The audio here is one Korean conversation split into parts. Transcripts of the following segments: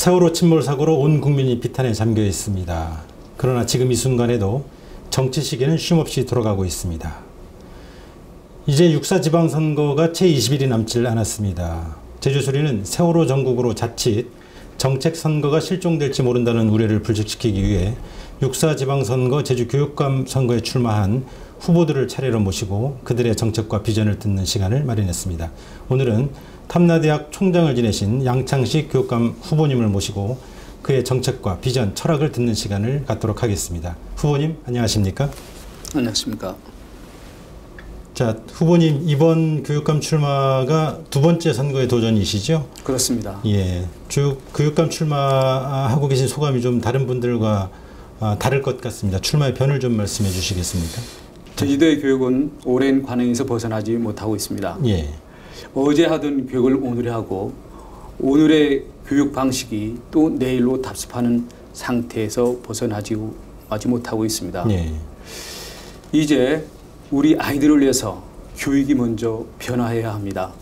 세월호 침몰 사고로 온 국민이 비탄에 잠겨 있습니다. 그러나 지금 이 순간에도 정치 시계는 쉼없이 돌아가고 있습니다. 이제 육사 지방선거가 채 20일이 남질 않았습니다. 제주소리는 세월호 전국으로 자칫 정책 선거가 실종될지 모른다는 우려를 불식시키기 위해 육사 지방선거 제주 교육감 선거에 출마한 후보들을 차례로 모시고 그들의 정책과 비전을 듣는 시간을 마련했습니다. 오늘은 탐나대학 총장을 지내신 양창식 교육감 후보님을 모시고 그의 정책과 비전, 철학을 듣는 시간을 갖도록 하겠습니다. 후보님 안녕하십니까? 안녕하십니까? 자, 후보님 이번 교육감 출마가 두 번째 선거의 도전이시죠? 그렇습니다. 예, 주 교육감 출마하고 계신 소감이 좀 다른 분들과 아, 다를 것 같습니다. 출마의 변을 좀 말씀해 주시겠습니까? 제주도의 교육은 오랜 관행에서 벗어나지 못하고 있습니다. 예, 어제 하던 교육을 오늘에 하고 오늘의 교육 방식이 또 내일로 답습하는 상태에서 벗어나지 하지 못하고 있습니다. 예, 이제 우리 아이들을 위해서 교육이 먼저 변화해야 합니다.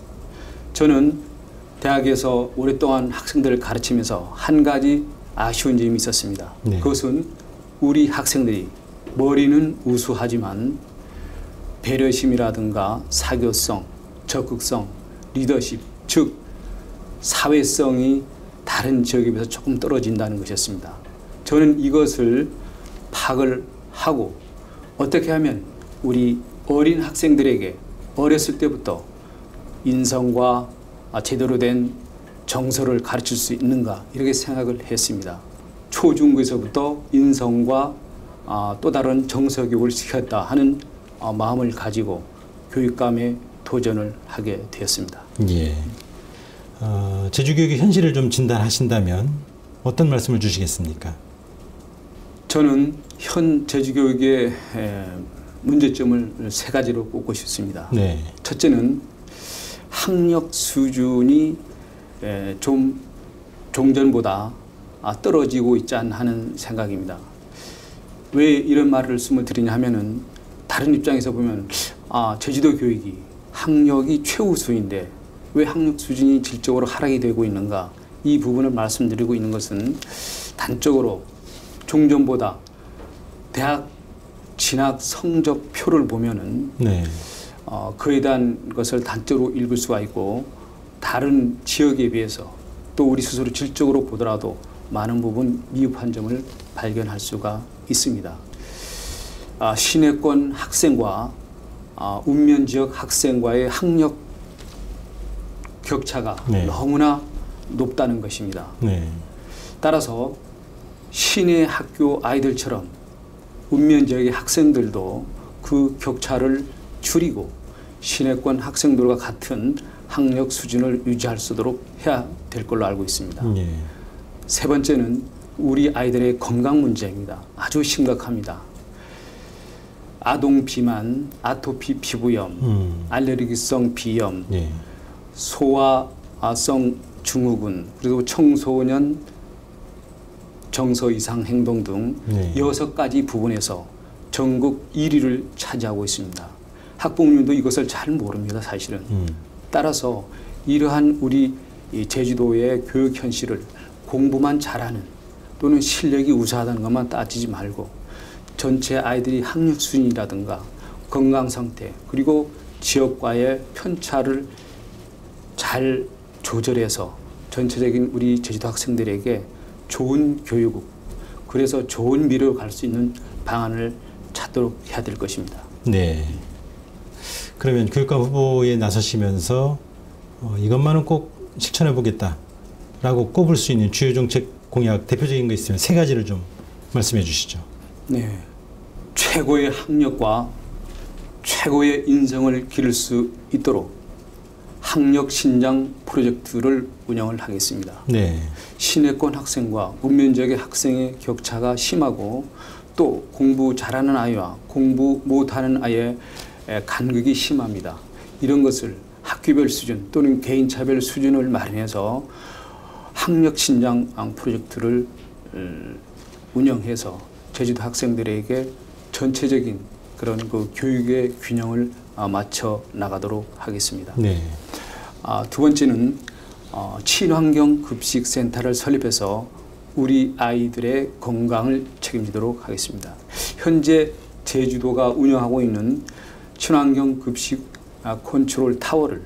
저는 대학에서 오랫동안 학생들을 가르치면서 한 가지 아쉬운 점이 있었습니다. 네. 그것은 우리 학생들이 머리는 우수하지만 배려심이라든가 사교성, 적극성, 리더십, 즉 사회성이 다른 지역에 비해서 조금 떨어진다는 것이었습니다. 저는 이것을 파악을 하고 어떻게 하면 우리 어린 학생들에게 어렸을 때부터 인성과 제대로 된 정서를 가르칠 수 있는가 이렇게 생각을 했습니다. 초중고에서부터 인성과 아, 또 다른 정서 교육을 시켰다 하는 어, 마음을 가지고 교육감에 도전을 하게 되었습니다. 예. 어, 제주교육의 현실을 좀 진단하신다면 어떤 말씀을 주시겠습니까? 저는 현 제주교육의 에, 문제점을 세 가지로 꼽고 싶습니다. 네, 첫째는 학력 수준이 에, 좀 종전보다 아, 떨어지고 있지 않나 하는 생각입니다. 왜 이런 말을 말씀을 드리냐 하면은 다른 입장에서 보면 아, 제주도 교육이 학력이 최우수인데 왜 학력 수준이 질적으로 하락이 되고 있는가 이 부분을 말씀드리고 있는 것은 단적으로 종전보다 대학 진학 성적표를 보면은 네, 어, 그에 대한 것을 단적으로 읽을 수가 있고 다른 지역에 비해서 또 우리 스스로 질적으로 보더라도 많은 부분 미흡한 점을 발견할 수가 있습니다. 아, 시내권 학생과 아, 운면 지역 학생과의 학력 격차가 네. 너무나 높다는 것입니다. 네, 따라서 시내 학교 아이들처럼 운면 지역의 학생들도 그 격차를 줄이고 시내권 학생들과 같은 학력 수준을 유지할 수 있도록 해야 될 걸로 알고 있습니다. 예, 세 번째는 우리 아이들의 건강 문제입니다. 아주 심각합니다. 아동 비만, 아토피 피부염, 음, 알레르기성 비염, 예, 소아성 증후군, 그리고 청소년 정서 이상 행동 등 네. 여섯 가지 부분에서 전국 1위를 차지하고 있습니다. 학부모님도 이것을 잘 모릅니다, 사실은. 음, 따라서 이러한 우리 이 제주도의 교육 현실을 공부만 잘하는 또는 실력이 우수하다는 것만 따지지 말고 전체 아이들이 학력 수준이라든가 건강 상태 그리고 지역과의 편차를 잘 조절해서 전체적인 우리 제주도 학생들에게 좋은 교육 그래서 좋은 미래로 갈 수 있는 방안을 찾도록 해야 될 것입니다. 네. 그러면 교육감 후보에 나서시면서 어, 이것만은 꼭 실천해 보겠다라고 꼽을 수 있는 주요 정책 공약 대표적인 거 있으면 세 가지를 좀 말씀해 주시죠. 네. 최고의 학력과 최고의 인성을 기를 수 있도록 학력 신장 프로젝트를 운영을 하겠습니다. 네, 시내권 학생과 운면 지역의 학생의 격차가 심하고 또 공부 잘하는 아이와 공부 못하는 아이의 에, 간극이 심합니다. 이런 것을 학교별 수준 또는 개인차별 수준을 마련해서 학력 신장 프로젝트를 음, 운영해서 제주도 학생들에게 전체적인 그런 그 교육의 균형을 아, 맞춰 나가도록 하겠습니다. 네, 아, 두 번째는 어, 친환경 급식 센터를 설립해서 우리 아이들의 건강을 책임지도록 하겠습니다. 현재 제주도가 운영하고 있는 친환경 급식 아, 컨트롤 타워를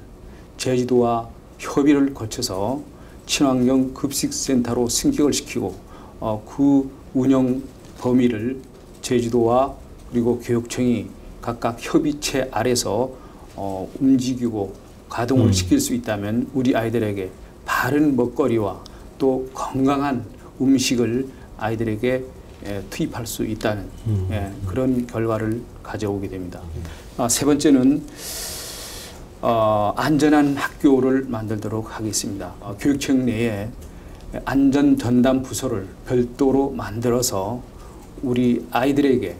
제주도와 협의를 거쳐서 친환경 급식 센터로 승격을 시키고 어, 그 운영 범위를 제주도와 그리고 교육청이 각각 협의체 아래서 어, 움직이고 가동을 음. 시킬 수 있다면 우리 아이들에게 바른 먹거리와 또 건강한 음식을 아이들에게 예, 투입할 수 있다는 음. 예, 그런 결과를 가져오게 됩니다. 아, 세 번째는 어, 안전한 학교를 만들도록 하겠습니다. 어, 교육청 내에 안전 전담 부서를 별도로 만들어서 우리 아이들에게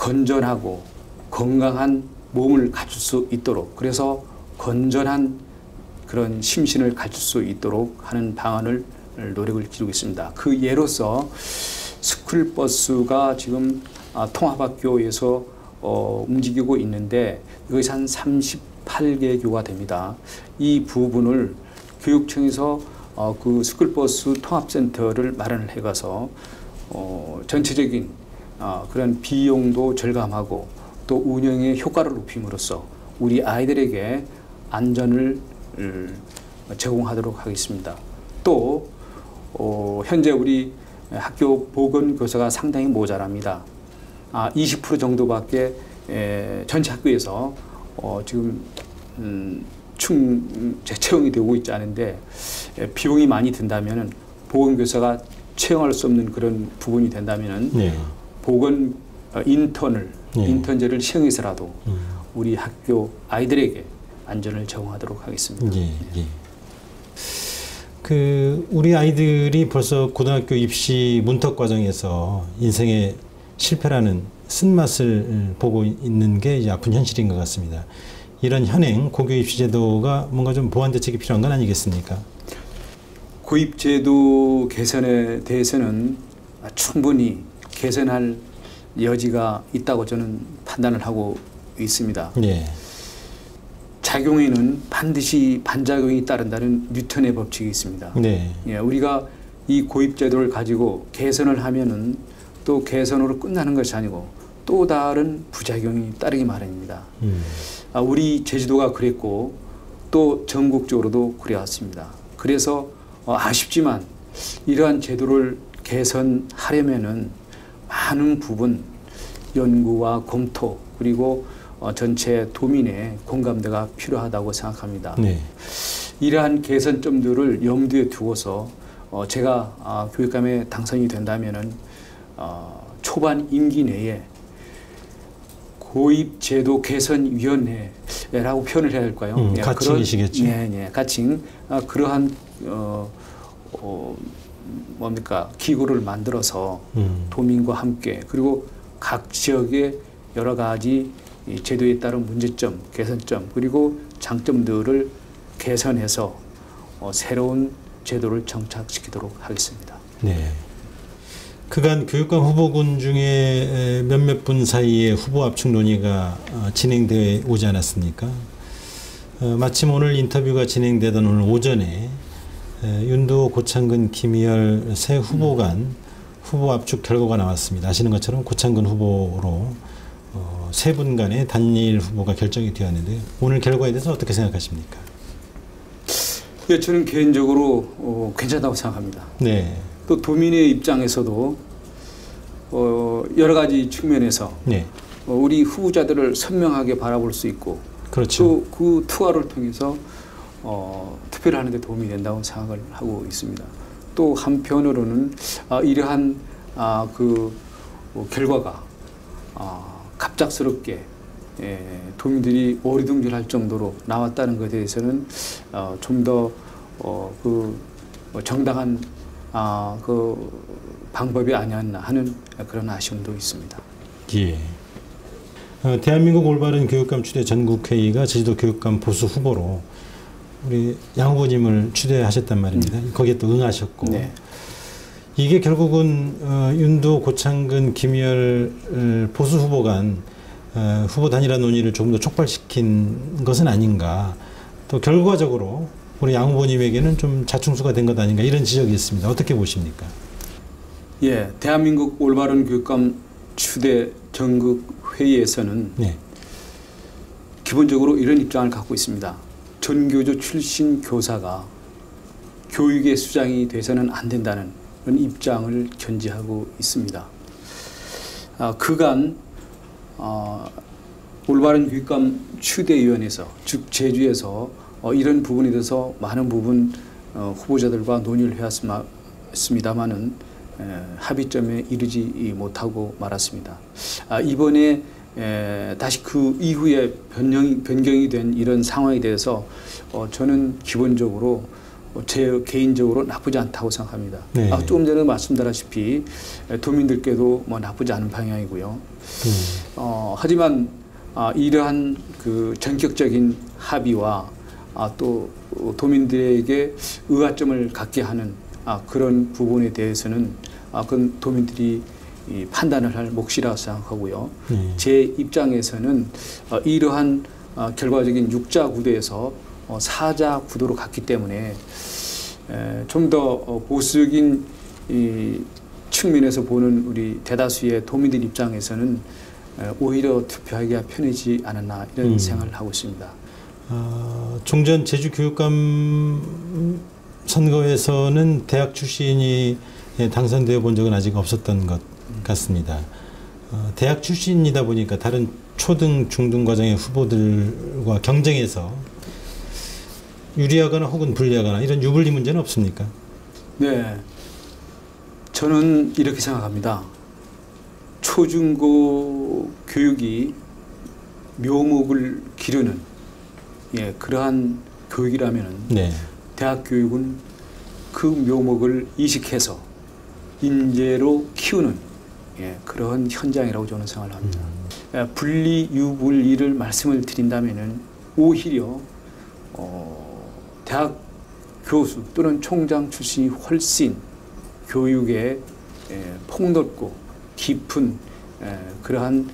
건전하고 건강한 몸을 갖출 수 있도록 그래서 건전한 그런 심신을 갖출 수 있도록 하는 방안을 노력을 기르고 있습니다. 그 예로서 스쿨버스가 지금 아, 통합학교에서 어, 움직이고 있는데 이것이 한 38개 교가 됩니다. 이 부분을 교육청에서 어, 그 스쿨버스 통합센터를 마련을 해가서 어, 전체적인 어, 그런 비용도 절감하고 또 운영의 효과를 높임으로써 우리 아이들에게 안전을 음, 제공하도록 하겠습니다. 또 어, 현재 우리 학교 보건교사가 상당히 모자랍니다. 아, 20% 정도밖에 에, 전체 학교에서 어, 지금 음, 충 재채용이 되고 있지 않은데 에, 비용이 많이 든다면은 보건교사가 채용할 수 없는 그런 부분이 된다면은 네. 보건 어, 인턴을 예. 인턴제를 시행해서라도 음. 우리 학교 아이들에게 안전을 제공하도록 하겠습니다. 예, 예. 그 우리 아이들이 벌써 고등학교 입시 문턱 과정에서 인생의 실패라는 쓴맛을 보고 있는 게 아픈 현실인 것 같습니다. 이런 현행 고교 입시 제도가 뭔가 좀 보완 대책이 필요한 건 아니겠습니까? 고입 제도 개선에 대해서는 충분히 개선할 여지가 있다고 저는 판단을 하고 있습니다. 예. 작용에는 반드시 반작용이 따른다는 뉴턴의 법칙이 있습니다. 네. 예, 우리가 이 고입제도를 가지고 개선을 하면은 또 개선으로 끝나는 것이 아니고 또 다른 부작용이 따르기 마련입니다. 음. 아, 우리 제주도가 그랬고 또 전국적으로도 그래왔습니다. 그래서 어, 아쉽지만 이러한 제도를 개선하려면은 많은 부분 연구와 검토 그리고 어, 전체 도민의 공감대가 필요하다고 생각합니다. 네. 이러한 개선점들을 염두에 두고서 어, 제가 아, 교육감에 당선이 된다면은 어, 초반 임기 내에 고입 제도 개선 위원회라고 표현을 해야 할까요? 음, 예, 가칭이시겠죠. 예, 예, 가칭 아, 그러한 어, 어, 뭡니까 기구를 만들어서 음. 도민과 함께 그리고 각 지역의 여러 가지 이 제도에 따른 문제점, 개선점 그리고 장점들을 개선해서 어, 새로운 제도를 정착시키도록 하겠습니다. 네. 그간 교육감 후보군 중에 몇몇 분 사이에 후보 압축 논의가 어, 진행되어 오지 않았습니까? 어, 마침 오늘 인터뷰가 진행되던 오늘 오전에 에, 윤도, 고창근, 김희열 세 후보 간 후보 압축 결과가 나왔습니다. 아시는 것처럼 고창근 후보로 어, 세 분 간의 단일 후보가 결정이 되었는데요. 오늘 결과에 대해서 어떻게 생각하십니까? 예, 저는 개인적으로 어, 괜찮다고 생각합니다. 네. 또 도민의 입장에서도 어, 여러 가지 측면에서 네. 어, 우리 후보자들을 선명하게 바라볼 수 있고 그렇죠. 또 그 투하를 통해서 어, 투표를 하는 데 도움이 된다고 생각을 하고 있습니다. 또 한편으로는 아, 이러한 아, 그 어, 결과가 아, 갑작스럽게 예, 도민들이 오리둥절할 정도로 나왔다는 것에 대해서는 어, 좀더 어, 그뭐 정당한 아, 그 방법이 아니었나 하는 그런 아쉬움도 있습니다. 예. 어, 대한민국 올바른 교육감 추대 전국회의가 제주도 교육감 보수 후보로 우리 양 후보님을 추대하셨단 말입니다. 거기에 또 응하셨고 네. 이게 결국은 어, 윤도, 고창근, 김희열 어, 보수 후보 간 어, 후보 단일화 논의를 조금 더 촉발시킨 것은 아닌가. 또 결과적으로 우리 양 후보님에게는 좀 자충수가 된 것 아닌가 이런 지적이 있습니다. 어떻게 보십니까? 예, 대한민국 올바른 교육감 추대 전국 회의에서는 네. 기본적으로 이런 입장을 갖고 있습니다. 전교조 출신 교사가 교육의 수장이 돼서는 안 된다는 그런 입장을 견지하고 있습니다. 아, 그간 어, 올바른 교육감 추대위원회에서 즉 제주에서 어, 이런 부분에 대해서 많은 부분 어, 후보자들과 논의를 해왔습니다만은 합의점에 이르지 못하고 말았습니다. 아, 이번에 에, 다시 그 이후에 변경이, 변경이 된 이런 상황에 대해서 어, 저는 기본적으로 어, 제 개인적으로 나쁘지 않다고 생각합니다. 네. 아, 조금 전에 말씀드렸다시피 도민들께도 뭐 나쁘지 않은 방향이고요. 음. 어, 하지만 아, 이러한 그 전격적인 합의와 아, 또 도민들에게 의아점을 갖게 하는 아, 그런 부분에 대해서는 아, 그건 도민들이 이 판단을 할 몫이라고 생각하고요. 네. 제 입장에서는 어, 이러한 어, 결과적인 육자 구도에서 어, 사자 구도로 갔기 때문에 좀더 어, 보수적인 이 측면에서 보는 우리 대다수의 도민들 입장에서는 에, 오히려 투표하기가 편하지 않았나 이런 음. 생각을 하고 있습니다. 어, 종전 제주 교육감 선거에서는 대학 출신이 당선되어 본 적은 아직 없었던 것 같습니다. 어, 대학 출신이다 보니까 다른 초등, 중등 과정의 후보들과 경쟁해서 유리하거나 혹은 불리하거나 이런 유불리 문제는 없습니까? 네. 저는 이렇게 생각합니다. 초중고 교육이 묘목을 기르는 예, 그러한 교육이라면은 네. 대학 교육은 그 묘목을 이식해서 인재로 키우는 예, 그런 현장이라고 저는 생각을 합니다. 예, 분리 유불리를 말씀을 드린다면은 오히려 어, 대학 교수 또는 총장 출신이 훨씬 교육에 예, 폭넓고 깊은 예, 그러한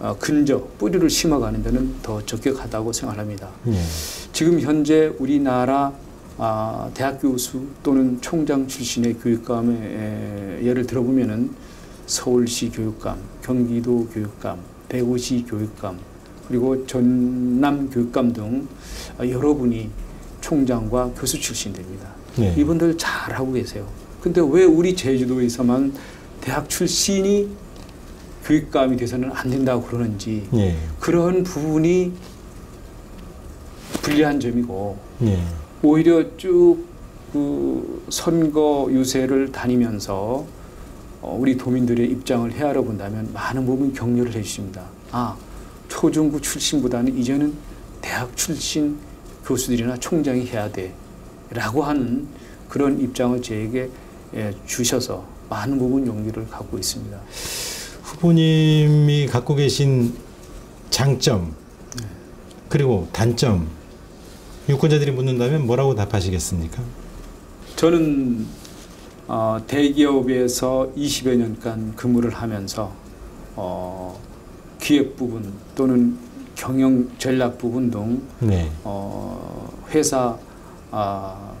어, 근저 뿌리를 심어가는 데는 더 적격하다고 생각합니다. 네. 지금 현재 우리나라 아, 대학 교수 또는 총장 출신의 교육감의 에, 예를 들어보면은 서울시 교육감, 경기도 교육감, 대구시 교육감, 그리고 전남 교육감 등 아, 여러분이 총장과 교수 출신들입니다. 네. 이분들 잘 하고 계세요. 근데 왜 우리 제주도에서만 대학 출신이 교육감이 돼서는 안 된다고 그러는지 네. 그런 부분이 불리한 점이고 네. 오히려 쭉 그 선거 유세를 다니면서 어, 우리 도민들의 입장을 헤아려 본다면 많은 부분 격려를 해주십니다. 아 초중고 출신보다는 이제는 대학 출신 교수들이나 총장이 해야 돼 라고 하는 그런 입장을 저에게 예, 주셔서 많은 부분 용기를 갖고 있습니다. 후보님이 갖고 계신 장점 그리고 단점 유권자들이 묻는다면 뭐라고 답하시겠습니까? 저는 어, 대기업에서 20여 년간 근무를 하면서 어, 기획 부분 또는 경영 전략 부분 등 네. 어, 회사 아,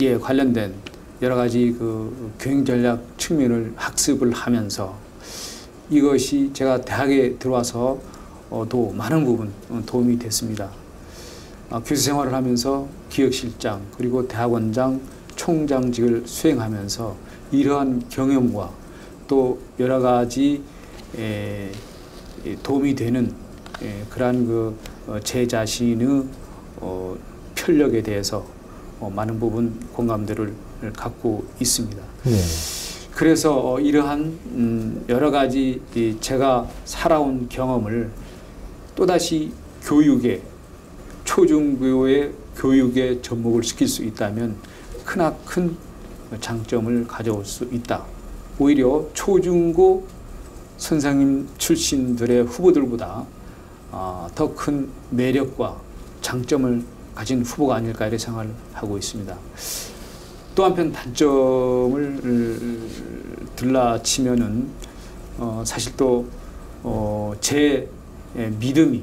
에 관련된 여러 가지 그 경영 전략 측면을 학습을 하면서 이것이 제가 대학에 들어와서 어, 도 많은 부분 어, 도움이 됐습니다. 아, 교수 생활을 하면서 기획실장 그리고 대학원장 총장직을 수행하면서 이러한 경험과 또 여러 가지 에, 에, 도움이 되는 에, 그러한 그제 어, 자신의 어, 편력에 대해서 어, 많은 부분 공감들을 갖고 있습니다. 네. 그래서 어, 이러한 음, 여러 가지 이 제가 살아온 경험을 또다시 교육에 초중고의 교육에 접목을 시킬 수 있다면 크나큰 장점을 가져올 수 있다. 오히려 초중고 선생님 출신들의 후보들보다 어, 더큰 매력과 장점을 가진 후보가 아닐까 이렇게 생각을 하고 있습니다. 또 한편 단점을 들라치면은 어, 사실 또제 어, 믿음이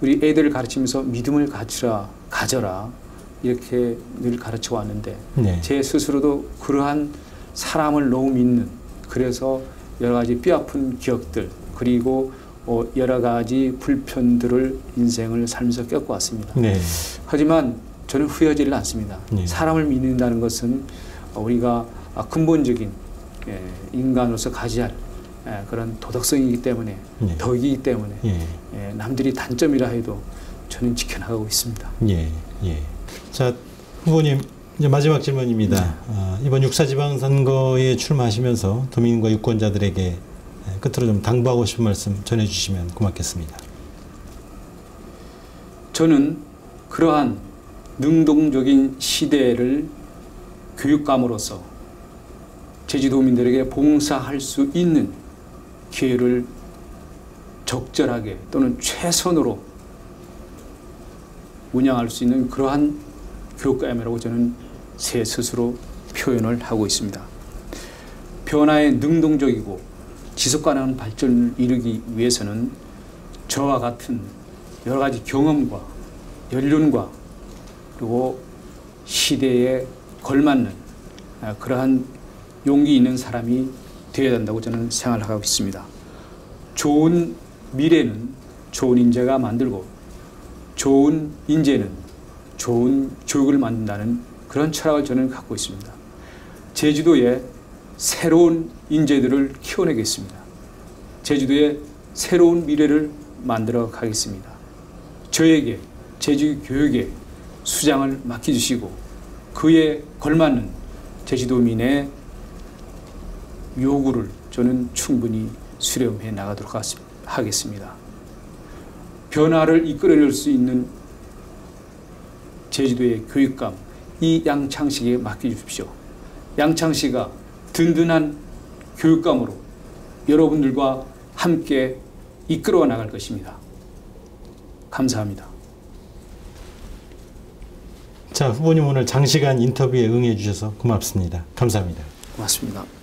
우리 애들을 가르치면서 믿음을 가지라 가져라 이렇게 늘 가르쳐 왔는데 네. 제 스스로도 그러한 사람을 너무 믿는 그래서 여러 가지 뼈아픈 기억들 그리고 어, 여러 가지 불편들을 인생을 살면서 겪어왔습니다. 네. 하지만 저는 후회하지를 않습니다. 네. 사람을 믿는다는 것은 어, 우리가 아, 근본적인 예, 인간으로서 가져야 할 예, 그런 도덕성이기 때문에 네. 덕이기 때문에 예. 예, 남들이 단점이라 해도 저는 지켜나가고 있습니다. 예. 예. 자, 후보님 이제 마지막 질문입니다. 네. 아, 이번 육사 지방선거에 출마하시면서 도민과 유권자들에게 예, 끝으로 좀 당부하고 싶은 말씀 전해주시면 고맙겠습니다. 저는 그러한 능동적인 시대를 교육감으로서 제주도민들에게 봉사할 수 있는 기회를 적절하게 또는 최선으로 운영할 수 있는 그러한 교육감이라고 저는 제 스스로 표현을 하고 있습니다. 변화에 능동적이고 지속 가능한 발전을 이루기 위해서는 저와 같은 여러 가지 경험과 연륜과 그리고 시대에 걸맞는 아, 그러한 용기 있는 사람이 되어야 된다고 저는 생각하고 있습니다. 좋은 미래는 좋은 인재가 만들고 좋은 인재는 좋은 교육을 만든다는 그런 철학을 저는 갖고 있습니다. 제주도에 새로운 인재들을 키워내겠습니다. 제주도에 새로운 미래를 만들어 가겠습니다. 저에게 제주 교육에 수장을 맡겨주시고 그에 걸맞는 제주도민의 요구를 저는 충분히 수렴해 나가도록 하겠습니다. 변화를 이끌어낼 수 있는 제주도의 교육감 이 양창식에 맡겨주십시오. 양창식가 든든한 교육감으로 여러분들과 함께 이끌어 나갈 것입니다. 감사합니다. 자, 후보님 오늘 장시간 인터뷰에 응해 주셔서 고맙습니다. 감사합니다. 고맙습니다.